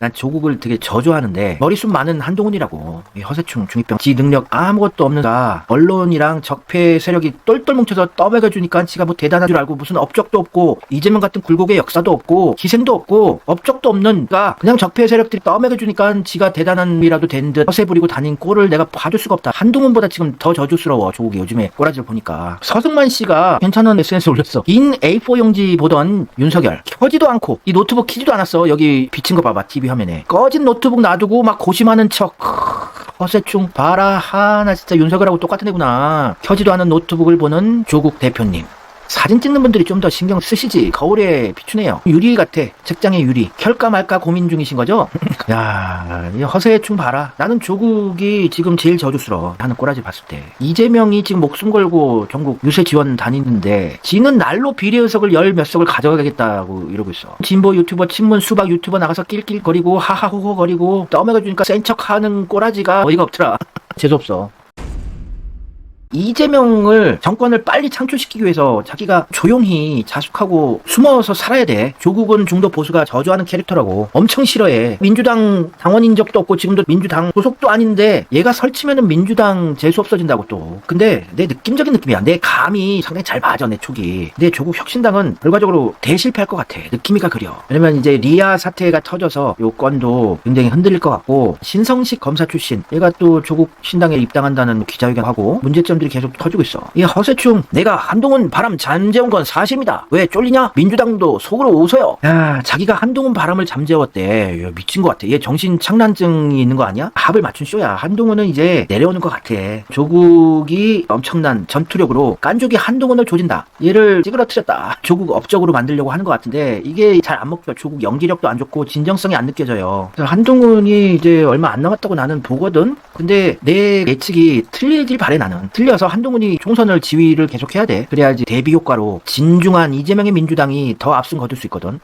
난 조국을 되게 저주하는데 머리숱 많은 한동훈이라고. 이 허세충 중이병. 지 능력 아무것도 없는 자. 언론이랑 적폐 세력이 똘똘 뭉쳐서 떠먹여주니까 지가 뭐 대단한 줄 알고 무슨 업적도 없고 이재명 같은 굴곡의 역사도 없고 희생도 없고 업적도 없는 가 그냥 적폐 세력들이 떠먹여주니까 지가 대단한 이라도 된 듯 허세 부리고 다닌 꼴을 내가 봐줄 수가 없다. 한동훈보다 지금 더 저주스러워 조국이 요즘에. 꼬라지를 보니까. 서승만 씨가 괜찮은 SNS 올렸어. 긴 A4 용지 보던 윤석열. 켜지도 않고 이 노트북 키지도 않았어. 여기 비친 거 봐봐 TV 화면에. 꺼진 노트북 놔두고 막 고심하는 척. 허세충 봐라. 하나 진짜 윤석열하고 똑같은 애구나. 켜지도 않은 노트북을 보는 조국 대표님 사진 찍는 분들이 좀 더 신경 쓰시지 거울에 비추네요 유리 같아 책장에 유리 켤까 말까 고민 중이신 거죠? 야, 이 허세충 봐라. 나는 조국이 지금 제일 저주스러워. 하는 꼬라지 봤을 때. 이재명이 지금 목숨 걸고 전국 유세 지원 다니는데, 지는 날로 비례 의석을 열 몇 석을 가져가겠다고 이러고 있어. 진보 유튜버, 친문 수박 유튜버 나가서 낄낄거리고, 하하호호 거리고, 떠먹여주니까 센 척 하는 꼬라지가 어이가 없더라. 재수없어. 이재명을 정권을 빨리 창출시키기 위해서 자기가 조용히 자숙하고 숨어서 살아야 돼. 조국은 중도 보수가 저주하는 캐릭터라고 엄청 싫어해. 민주당 당원인 적도 없고 지금도 민주당 소속도 아닌데 얘가 설치면은 민주당 재수 없어진다고 또. 근데 내 느낌적인 느낌이야. 내 감이 상당히 잘 맞아 내 촉이. 내 조국 혁신당은 결과적으로 대실패할 것 같아. 느낌이가 그려. 왜냐면 이제 리아 사태가 터져서 요 건도 굉장히 흔들릴 것 같고 신성식 검사 출신 얘가 또 조국 신당에 입당한다는 기자회견하고 문제점 들이 계속 터지고 있어. 이 허세충 내가 한동훈 바람 잠재운 건 사실입니다. 왜 쫄리냐? 민주당도 속으로 웃어요. 야 자기가 한동훈 바람을 잠재웠대. 야, 미친 것 같아. 얘 정신 착란증이 있는 거 아니야? 합을 맞춘 쇼야. 한동훈은 이제 내려오는 것 같아. 조국이 엄청난 전투력으로 깐족이 한동훈을 조진다. 얘를 찌그러뜨렸다. 조국 업적으로 만들려고 하는 것 같은데 이게 잘 안 먹혀. 조국 연기력도 안 좋고 진정성이 안 느껴져요. 한동훈이 이제 얼마 안 남았다고 나는 보거든. 근데 내 예측이 틀리길 바래 나는. 틀 려서 한동훈이 총선을 지휘를 계속해야 돼. 그래야지 대비 효과로 진중한 이재명의 민주당이 더 앞선 거둘 수 있거든.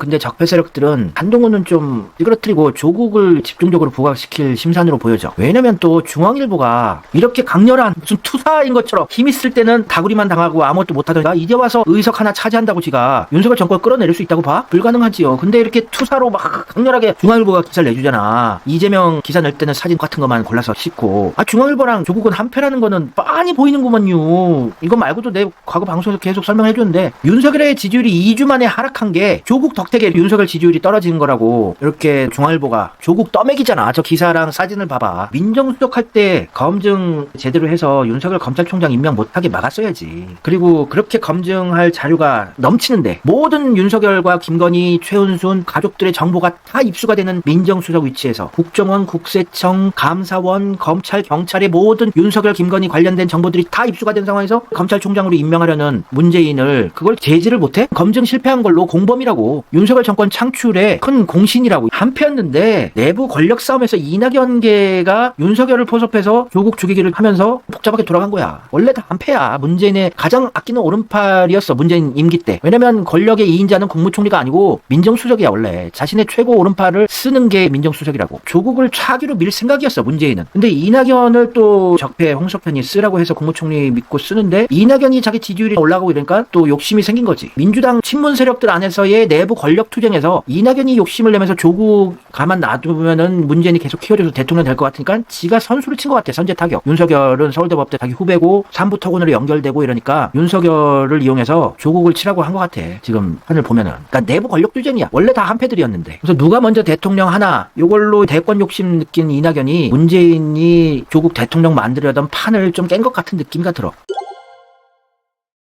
근데 적폐 세력들은 한동훈은 좀 찌그러뜨리고 조국을 집중적으로 부각시킬 심산으로 보여져. 왜냐면 또 중앙일보가 이렇게 강렬한 무슨 투사인 것처럼 힘 있을 때는 다구리만 당하고 아무것도 못하다가 이제 와서 의석 하나 차지한다고 지가 윤석열 정권 끌어내릴 수 있다고 봐? 불가능하지요. 근데 이렇게 투사로 막 강렬하게 중앙일보가 기사를 내주잖아. 이재명 기사 낼 때는 사진 같은 것만 골라서 싣고. 아 중앙일보랑 조국은 한패라는 거는 빤히 보이는구먼요. 이거 말고도 내 과거 방송에서 계속 설명해줬는데 윤석열의 지지율이 2주 만에 하락한 게 조국 덕 택에 윤석열 지지율이 떨어진 거라고 이렇게 중앙일보가 조국 떠먹이잖아. 저 기사랑 사진을 봐봐. 민정수석 할 때 검증 제대로 해서 윤석열 검찰총장 임명 못하게 막았어야지. 그리고 그렇게 검증할 자료가 넘치는데 모든 윤석열과 김건희, 최은순 가족들의 정보가 다 입수가 되는 민정수석 위치에서 국정원, 국세청, 감사원, 검찰, 경찰의 모든 윤석열, 김건희 관련된 정보들이 다 입수가 된 상황에서 검찰총장으로 임명하려는 문재인을 그걸 제지를 못해? 검증 실패한 걸로 공범이라고 윤 석열 정권 창출에 큰 공신이라고 한패였는데 내부 권력 싸움에서 이낙연계가 윤석열을 포섭해서 조국 죽이기를 하면서 복잡하게 돌아간 거야. 원래 다 한패야. 문재인의 가장 아끼는 오른팔이었어. 문재인 임기 때. 왜냐면 권력의 2인자는 국무총리가 아니고 민정수석이야 원래. 자신의 최고 오른팔을 쓰는 게 민정수석이라고. 조국을 차기로 밀 생각이었어 문재인은. 근데 이낙연을 또 적폐 홍석현이 쓰라고 해서 국무총리 믿고 쓰는데 이낙연이 자기 지지율이 올라가고 이러니까 또 욕심이 생긴 거지. 민주당 친문 세력들 안에서의 내부 권력 투쟁에서 이낙연이 욕심을 내면서 조국 가만 놔두면은 문재인이 계속 키워줘서 대통령 될 것 같으니까 지가 선수를 친 것 같아 선제 타격. 윤석열은 서울대 법대 자기 후배고 삼부토군으로 연결되고 이러니까 윤석열을 이용해서 조국을 치라고 한 것 같아. 지금 판을 보면은. 그러니까 내부 권력 투쟁이야. 원래 다 한패들이었는데. 그래서 누가 먼저 대통령 하나 요걸로 대권 욕심 느낀 이낙연이 문재인이 조국 대통령 만들려던 판을 좀 깬 것 같은 느낌이 들어.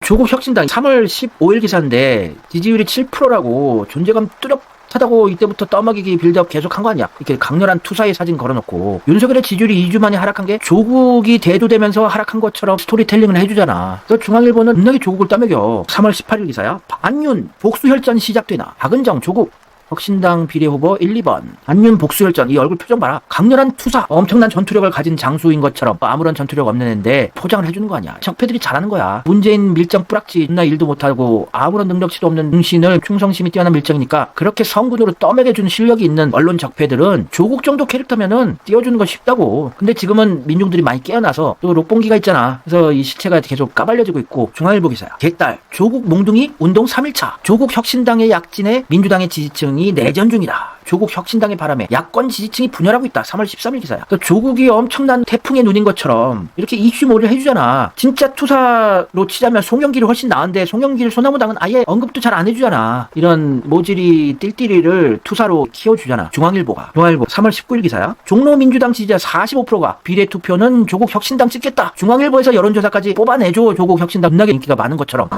조국 혁신당 3월 15일 기사인데 지지율이 7%라고 존재감 뚜렷 하다고 이때부터 떠먹이기 빌드업 계속 한 거 아니야? 이렇게 강렬한 투사의 사진 걸어놓고 윤석열의 지지율이 2주 만에 하락한 게 조국이 대두되면서 하락한 것처럼 스토리텔링을 해주잖아. 그래서 중앙일보는 겁나게 조국을 떠먹여. 3월 18일 기사야. 반윤 복수 혈전 시작되나. 박은정 조국 혁신당 비례 후보 1, 2번. 안윤 복수열전 이 얼굴 표정 봐라. 강렬한 투사 엄청난 전투력을 가진 장수인 것처럼 아무런 전투력 없는 애인데 포장을 해주는 거 아니야. 적폐들이 잘하는 거야. 문재인 밀정 뿌락지 나 일도 못하고 아무런 능력치도 없는 응신을 충성심이 뛰어난 밀정이니까 그렇게 성군으로 떠먹여준 실력이 있는 언론 적폐들은 조국 정도 캐릭터면은 띄워주는 거 쉽다고. 근데 지금은 민중들이 많이 깨어나서 또 록봉기가 있잖아. 그래서 이 시체가 계속 까발려지고 있고 중앙일보 기사야. 개딸 조국 몽둥이 운동 3일차. 조국 혁신당의 약진에 민주당의 지지층이 내전 중이다 조국 혁신당의 바람에 야권 지지층이 분열하고 있다. 3월 13일 기사야. 그러니까 조국이 엄청난 태풍의 눈인 것처럼 이렇게 이슈몰이를 해주잖아. 진짜 투사로 치자면 송영길이 훨씬 나은데 송영길 소나무당은 아예 언급도 잘 안 해주잖아. 이런 모질이 띨띨이를 투사로 키워주잖아. 중앙일보가. 중앙일보 3월 19일 기사야. 종로 민주당 지지자 45%가 비례 투표는 조국 혁신당 찍겠다. 중앙일보에서 여론조사까지 뽑아내줘. 조국 혁신당 겁나게 인기가 많은 것처럼.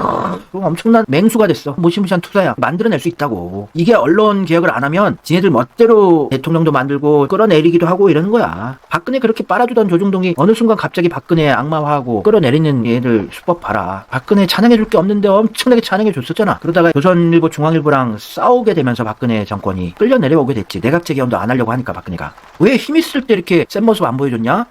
엄청난 맹수가 됐어. 무시무시한 투사야. 만들어낼 수 있다고. 이게 언론 개혁을 안 하면 지네들 멋대로 대통령도 만들고 끌어내리기도 하고 이러는 거야. 박근혜 그렇게 빨아주던 조중동이 어느 순간 갑자기 박근혜 악마화하고 끌어내리는 얘들 수법 봐라. 박근혜 찬양해줄 게 없는데 엄청나게 찬양해줬었잖아. 그러다가 조선일보 중앙일보랑 싸우게 되면서 박근혜 정권이 끌려 내려오게 됐지. 내각 재개헌도 안 하려고 하니까 박근혜가. 왜 힘 있을 때 이렇게 센 모습 안 보여줬냐?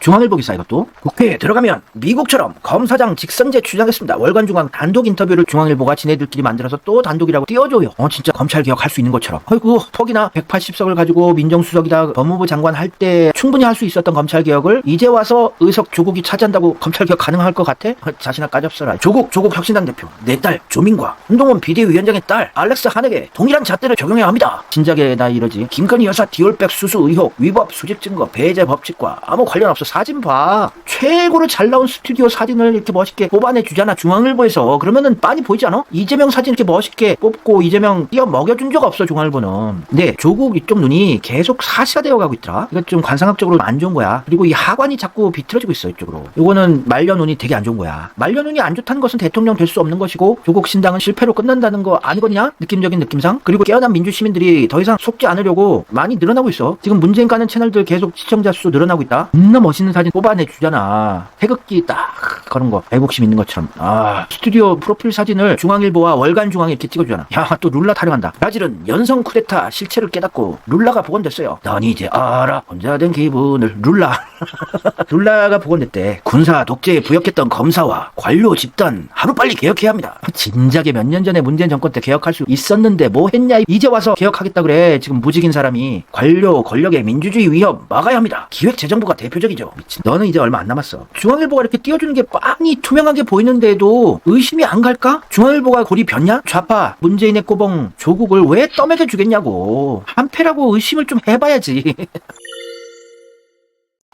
중앙일보 기사 이것도 국회에 들어가면 미국처럼 검사장 직선제 주장했습니다. 월간 중앙 단독 인터뷰를 중앙일보가 지네들끼리 만들어서 또 단독이라고 띄워줘요. 어 진짜 검찰 개혁할 수 있는 것처럼. 아이고 퍽이나 180석을 가지고 민정수석이다 법무부 장관 할 때 충분히 할 수 있었던 검찰 개혁을 이제 와서 의석 조국이 차지한다고 검찰 개혁 가능할 것 같아? 어, 자신아 까잡서라. 조국 조국 혁신당 대표 내 딸 조민과 한동훈 비대위원장의 딸 알렉스 한에게 동일한 잣대를 적용해야 합니다. 진작에 나 이러지. 김건희 여사 디올백 수수 의혹 위법 수집 증거 배제 법칙과 아무 관련 없어. 사진 봐. 최고로 잘 나온 스튜디오 사진을 이렇게 멋있게 뽑아내 주잖아. 중앙일보에서. 그러면은 빤히 보이지 않아? 이재명 사진 이렇게 멋있게 뽑고 이재명 띄어 먹여준 적 없어. 중앙일보는. 근데 조국 이쪽 눈이 계속 사시가 되어 가고 있더라. 이거 좀 관상학적으로 안 좋은 거야. 그리고 이 하관이 자꾸 비틀어지고 있어. 이쪽으로. 이거는 말년 운이 되게 안 좋은 거야. 말년 운이 안 좋다는 것은 대통령 될 수 없는 것이고 조국 신당은 실패로 끝난다는 거 아니거든요? 느낌적인 느낌상. 그리고 깨어난 민주 시민들이 더 이상 속지 않으려고 많이 늘어나고 있어. 지금 문재인 가는 채널들 계속 시청자 수 늘어나고 있다. 겁나 멋있 는 사진 뽑아내 주잖아. 태극기 딱 그런 거 애국심 있는 것처럼. 아 스튜디오 프로필 사진을 중앙일보와 월간 중앙에 이렇게 찍어주잖아. 야 또 룰라 타령한다. 브라질은 연성 쿠데타 실체를 깨닫고 룰라가 복원됐어요. 넌 이제 알아. 혼자 된 기분을 룰라. 룰라가 복원됐대. 군사 독재에 부역했던 검사와 관료 집단 하루빨리 개혁해야 합니다. 진작에 몇 년 전에 문재인 정권 때 개혁할 수 있었는데 뭐 했냐 이제 와서 개혁하겠다 그래. 지금 무직인 사람이 관료 권력의 민주주의 위협 막아야 합니다. 기획재정부가 대표적이죠. 미친. 너는 이제 얼마 안 남았어. 중앙일보가 이렇게 띄워주는 게 빤히 투명하게 보이는데도 의심이 안 갈까? 중앙일보가 골이 변냐? 좌파 문재인의 꼬봉 조국을 왜 떠먹여 주겠냐고. 한패라고 의심을 좀 해봐야지.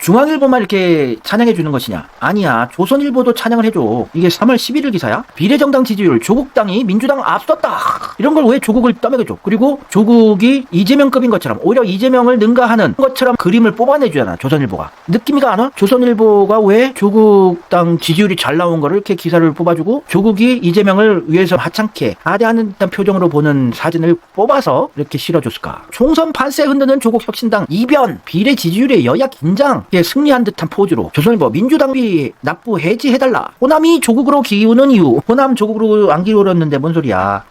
중앙일보만 이렇게 찬양해 주는 것이냐? 아니야. 조선일보도 찬양을 해줘. 이게 3월 11일 기사야. 비례정당 지지율 조국당이 민주당 앞섰다. 이런 걸 왜 조국을 떠먹여줘? 그리고 조국이 이재명급인 것처럼 오히려 이재명을 능가하는 것처럼 그림을 뽑아내 주잖아. 조선일보가. 느낌이가 안 와? 조선일보가 왜 조국당 지지율이 잘 나온 거를 이렇게 기사를 뽑아주고 조국이 이재명을 위해서 하찮게 하대하는 듯한 표정으로 보는 사진을 뽑아서 이렇게 실어줬을까? 총선 판세 흔드는 조국 혁신당 이변 비례 지지율의 여야 긴장 예, 승리한 듯한 포즈로 조선일보 민주당비 납부 해지해달라. 호남이 조국으로 기우는 이유. 호남 조국으로 안 기울었는데 뭔 소리야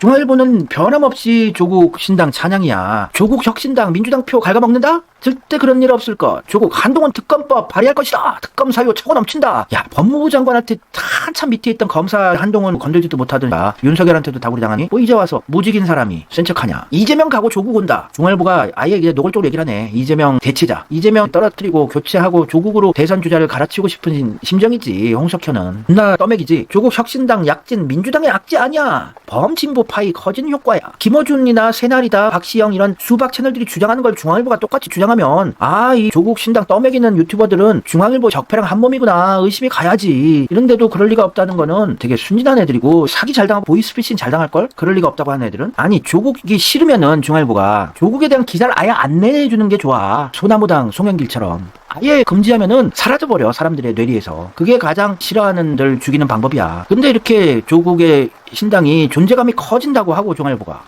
중앙일보는 변함없이 조국 신당 찬양이야. 조국 혁신당 민주당 표 갉아먹는다? 절대 그런 일 없을 것. 조국 한동훈 특검법 발의할 것이다. 특검 사유 차고 넘친다. 야 법무부 장관한테 한참 밑에 있던 검사 한동훈 건들지도 못하더라. 윤석열한테도 다구리 당하니? 뭐 이제 와서 무직인 사람이 센 척하냐. 이재명 가고 조국 온다. 중앙일보가 아예 이제 노골적으로 얘기를 하네. 이재명 대체자. 이재명 떨어뜨리고 교체하고 조국으로 대선 주자를 갈아치우고 싶은 심정이지. 홍석현은. 나 떠맥이지. 조국 혁신당 약진 민주당의 악재 아니야. 범진보 파이 커지는 효과야. 김어준이나 새날이다, 박시영 이런 수박 채널들이 주장하는 걸 중앙일보가 똑같이 주장하면 아 이 조국 신당 떠먹이는 유튜버들은 중앙일보 적폐랑 한 몸이구나 의심이 가야지. 이런데도 그럴 리가 없다는 거는 되게 순진한 애들이고 사기 잘 당하고 보이스피싱 잘 당할 걸? 그럴 리가 없다고 하는 애들은 아니 조국이 싫으면은 중앙일보가 조국에 대한 기사를 아예 안 내주는 게 좋아. 소나무당 송영길처럼. 아예 금지하면은 사라져버려 사람들의 뇌리에서 그게 가장 싫어하는 들 죽이는 방법이야 근데 이렇게 조국의 신당이 존재감이 커진다고 하고 중앙일보가.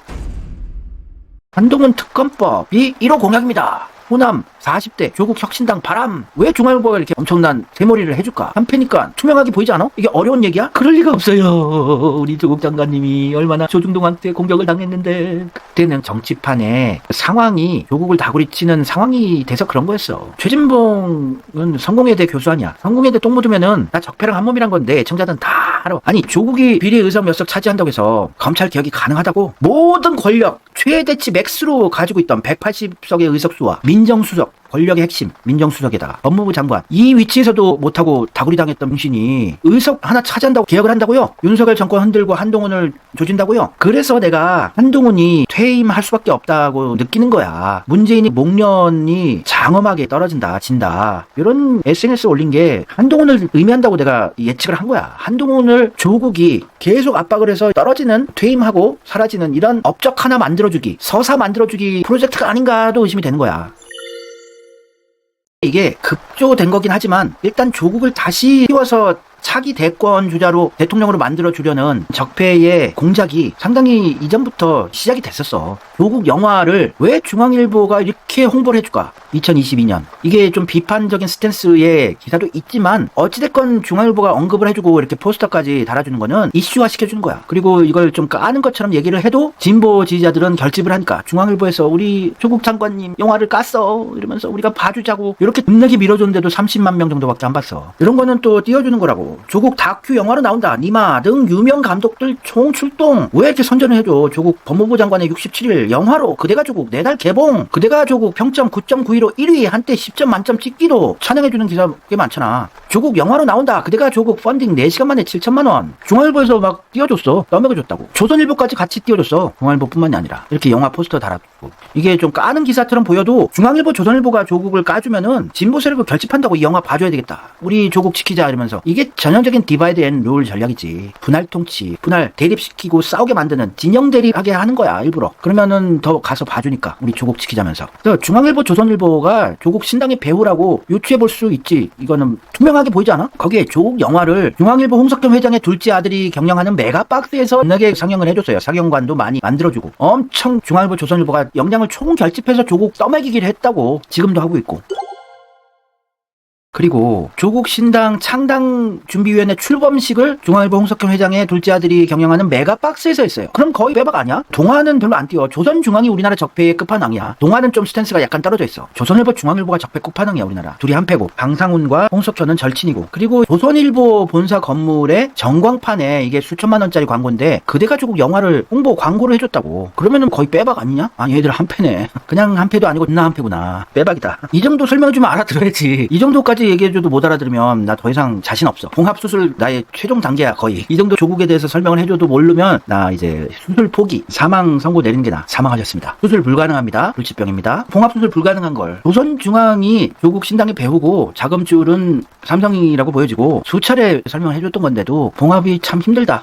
한동훈 특검법이 1호 공약입니다. 호남 40대 조국 혁신당 바람. 왜 중앙일보가 이렇게 엄청난 대머리를 해줄까? 한패니까 투명하게 보이지 않아? 이게 어려운 얘기야? 그럴 리가 없어요. 우리 조국 장관님이 얼마나 조중동한테 공격을 당했는데. 그때는 정치판에 상황이 조국을 다구리치는 상황이 돼서 그런 거였어. 최진봉은 성공회대 교수 아니야. 성공회대 똥 묻으면은 나 적폐랑 한 몸이란 건데 청자들은 다 알아 아니 조국이 비례 의석 몇 석 차지한다고 해서 검찰 개혁이 가능하다고 모든 권력 최대치 맥스로 가지고 있던 180석의 의석수와 민정수석 권력의 핵심 민정수석에다가 법무부 장관. 이 위치에서도 못하고 다구리 당했던 문신이 의석 하나 차지한다고 개혁을 한다고요? 윤석열 정권 흔들고 한동훈을 조진다고요? 그래서 내가 한동훈이 퇴임할 수밖에 없다고 느끼는 거야. 문재인이 목련이 장엄하게 떨어진다 진다. 이런 SNS 올린 게 한동훈을 의미한다고 내가 예측을 한 거야. 한동훈을 조국이 계속 압박을 해서 떨어지는 퇴임하고 사라지는 이런 업적 하나 만들어주기 서사 만들어주기 프로젝트가 아닌가도 의심이 되는 거야 이게 급조된 거긴 하지만 일단 조국을 다시 띄워서 차기 대권 주자로 대통령으로 만들어 주려는 적폐의 공작이 상당히 이전부터 시작이 됐었어. 조국 영화를 왜 중앙일보가 이렇게 홍보를 해줄까? 2022년. 이게 좀 비판적인 스탠스의 기사도 있지만 어찌됐건 중앙일보가 언급을 해주고 이렇게 포스터까지 달아주는 거는 이슈화 시켜주는 거야. 그리고 이걸 좀 까는 것처럼 얘기를 해도 진보 지지자들은 결집을 하니까 중앙일보에서 우리 조국 장관님 영화를 깠어 이러면서 우리가 봐주자고 이렇게 겁나게 밀어줬는데도 30만 명 정도밖에 안 봤어. 이런 거는 또 띄워주는 거라고. 조국 다큐 영화로 나온다. 니마 등 유명 감독들 총 출동. 왜 이렇게 선전을 해줘? 조국 법무부 장관의 67일 영화로 그대가 조국 내달 개봉. 그대가 조국 평점 9.91로 1위 한때 10점 만점 찍기도 찬양해주는 기사 꽤 많잖아. 조국 영화로 나온다. 그대가 조국 펀딩 4시간 만에 7천만 원. 중앙일보에서 막 띄워줬어. 떠먹여줬다고. 조선일보까지 같이 띄워줬어. 중앙일보뿐만이 아니라 이렇게 영화 포스터 달아주고 이게 좀 까는 기사처럼 보여도 중앙일보, 조선일보가 조국을 까주면은 진보 세력을 결집한다고 이 영화 봐줘야 되겠다. 우리 조국 지키자 이러면서 이게 전형적인 디바이드 앤 룰 전략이지. 분할 통치, 분할 대립시키고 싸우게 만드는 진영 대립하게 하는 거야 일부러. 그러면은 더 가서 봐주니까 우리 조국 지키자면서. 중앙일보, 조선일보 가 조국 신당의 배우라고 유추해 볼 수 있지. 이거는 투명하게 보이지 않아? 거기에 조국 영화를 중앙일보 홍석현 회장의 둘째 아들이 경영하는 메가박스에서 겁나게 상영을 해줬어요. 상영관도 많이 만들어주고 엄청 중앙일보, 조선일보가 역량을 총 결집해서 조국 떠먹이기를 했다고 지금도 하고 있고. 그리고 조국 신당 창당 준비위원회 출범식을 중앙일보 홍석현 회장의 둘째 아들이 경영하는 메가박스에서 했어요. 그럼 거의 빼박 아니야? 동아는 별로 안 뛰어. 조선 중앙이 우리나라 적폐의 끝판왕이야. 동아는 좀 스탠스가 약간 떨어져 있어. 조선일보, 중앙일보가 적폐 끝판왕이야 우리나라. 둘이 한 패고 방상훈과 홍석현은 절친이고. 그리고 조선일보 본사 건물에 전광판에 이게 수천만 원짜리 광고인데 그대가 조국 영화를 홍보 광고를 해줬다고. 그러면은 거의 빼박 아니냐? 아 얘들 한 패네. 그냥 한 패도 아니고 나한 패구나. 빼박이다. 이 정도 설명해주면 알아들어야지. 이 정도까지 얘기해줘도 못 알아들으면 나 더 이상 자신 없어. 봉합수술 나의 최종 단계야 거의. 이 정도 조국에 대해서 설명을 해줘도 모르면 나 이제 수술 포기. 사망 선고 내리는 게 나. 사망하셨습니다. 수술 불가능합니다. 불치병입니다. 봉합수술 불가능한 걸. 조선중앙이 조국 신당의 배우고 자금줄은 삼성이라고 보여지고 수차례 설명을 해줬던 건데도 봉합이 참 힘들다.